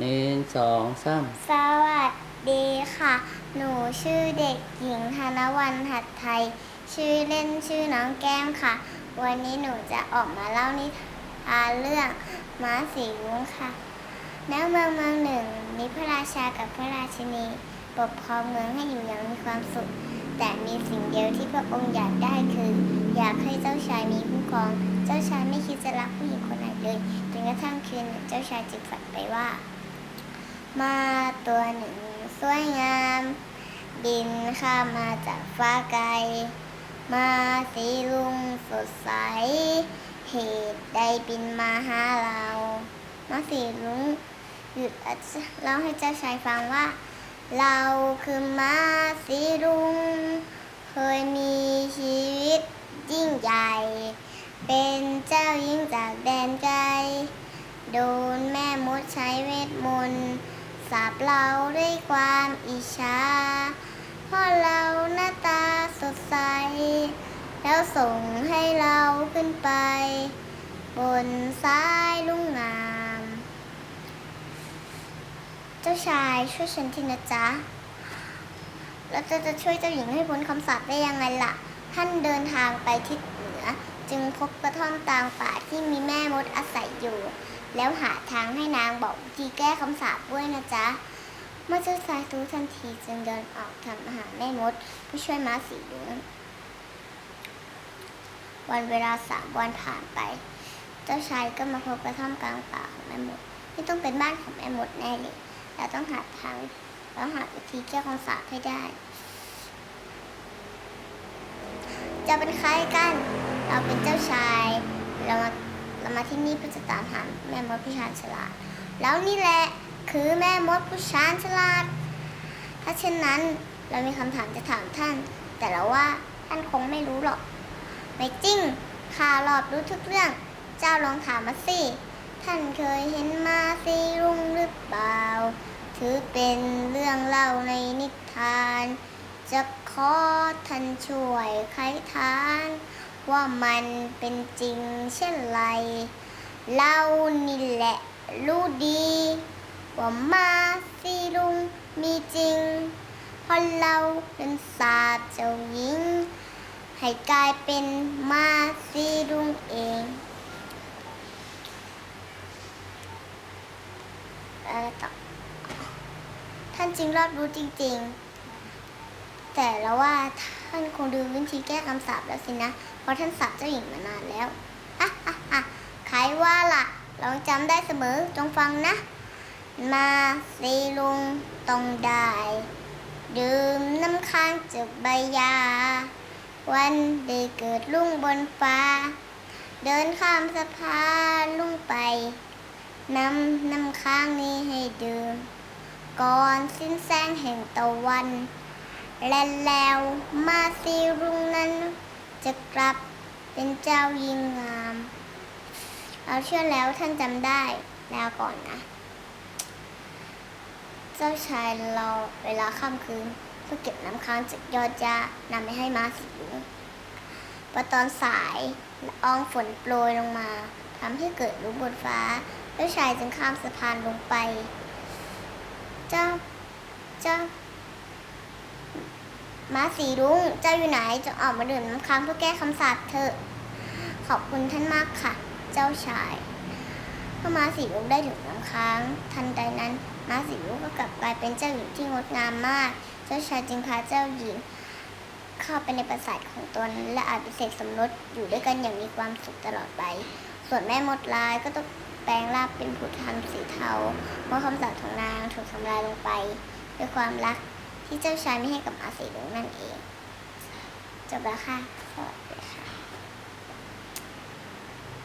หนึ่งสองสามสวัสดีค่ะ หนูชื่อเด็กหญิงธนวันหัดไทย ชื่อเล่นชื่อน้องแก้มค่ะ วันนี้หนูจะออกมาเล่านิทานเรื่องม้าสีรุ้งค่ะณเมืองเมืองหนึ่งมีพระราชากับพระราชินีปกครองเมืองให้อยู่อย่างมีความสุข แต่มีสิ่งเดียวที่พระองค์อยากได้คือ อยากให้เจ้าชายมีผู้ครอง เจ้าชายไม่คิดจะรักผู้หญิงคนไหนเลยจนกระทั่งคืนเจ้าชายจึงฝันไปว่า มาตัวหนึ่งสวยงาม บินข้ามมาจากฟ้าไกล มาสีลุงสดใส เหตุใดบินมาหาเรา มาสีลุงหยุดเล่าให้เจ้าชายฟังว่า เราคือมาสีลุง เคยมีชีวิตยิ่งใหญ่ เป็นเจ้าหญิงจากแดนไกล โดนแม่มดใช้เวทมนต์ สาบเราด้วยความอิจฉาเพราะเราหน้าตาสดใส แล้วส่งให้เราขึ้นไป บนซ้ายลุ่งงาม เจ้าชายช่วยฉันทีนะจ๊ะแล้วจะจะช่วยเจ้าหญิงให้พ้นคำสาปได้ยังไงล่ะ ท่านเดินทางไปทิศเหนือ จึงพบกระท่อมตางป่าที่มีแม่มดอาศัยอยู่ แล้วหาทางให้นางบอกวิธีแก้คำสาปด้วยนะจ๊ะเมื่อเจ้าชายรู้ทันทีจึงเดินออกทำอาหารแม่มดผู้ช่วยม้าสีเหลืองวันเวลาสามวันผ่านไป เจ้าชายก็มาพบกระท่อมกลางป่าของแม่มดนี่ต้องเป็นบ้านของแม่มดแน่เลยเราต้องหาทางเราหาวิธีแก้คำสาปให้ได้ จะเป็นใครกัน เราเป็นเจ้าชาย เรามา มาที่นี่เพื่อจะตามหาแม่มดผู้ชาญฉลาด แล้วนี่แหละคือแม่มดผู้ชาญฉลาด ถ้าเช่นนั้นเรามีคำถามจะถามท่าน แต่เราว่าท่านคงไม่รู้หรอก ไม่จริงข้ารอบรู้ทุกเรื่อง เจ้าลองถามมาสิ ท่านเคยเห็นมาซีรุ่งหรือเปล่า ถือเป็นเรื่องเล่าในนิทาน จะขอท่านช่วยไขทาน ว่ามันเป็นจริงเช่นไรเรานี่แหละรู้ดี ว่ามาซีรุงมีจริง เพราะเราเป็นศาสตร์เจ้าหญิง ให้กลายเป็นมาซีรุงเองอะไรต่อท่านจริงรอบรู้จริง ๆ แต่แล้วว่าท่านคงดูวิธีแก้คำสาปแล้วสินะ เพราะท่านสาปเจ้าหญิงมานานแล้วอะอะอะใครว่าล่ะลองจำได้เสมอจงฟังนะ มาซีลุงต้องได้ ดื่มน้ำค้างจากใบยา วันได้เกิดลุ่งบนฟ้า เดินข้ามสะพานลุ่งไปนำน้ำค้างนี้ให้ดื่มก่อนสิ้นแสงแห่งตะวัน และแล้วมาซีรุงนั้น จะกลับเป็นเจ้ายิ่งงาม เราเชื่อแล้วท่านจำได้แล้วก่อนนะ เจ้าชายเรอเวลาค่ำคืนเพื่อเก็บน้ำค้างจากยอดหญ้านำไปให้มาสีรุ้งพอตอนสายละอองฝนโปรยลงมาทำให้เกิดรูปบนฟ้า เจ้าชายจึงข้ามสะพานลงไป เจ้า เจ้า ม้าสีรุ้งเจ้าอยู่ไหนจงออกมาดื่มน้ำค้างเพื่อแก้คำสาปเถอะ ขอบคุณท่านมากค่ะ เจ้าชายเมื่อม้าสีรุ้งได้ดื่มน้ำค้าง ทันใดนั้นม้าสีรุ้งก็กลับกลายเป็นเจ้าหญิงที่งดงามมาก เจ้าชายจึงพาเจ้าหญิง เข้าไปในปราสาทของตนและอาภิเษกสมรสอยู่ด้วยกันอย่างมีความสุขตลอดไป ส่วนแม่มดลายก็ต้องแปลงร่างเป็นผุดทันสีเทาเมื่อคำสาปของนางถูกทำลายลงไป ด้วยความรัก ที่เจ้าชายไม่ให้กับอาสีรุ้งนั่นเอง จบแล้วค่ะสวัสดี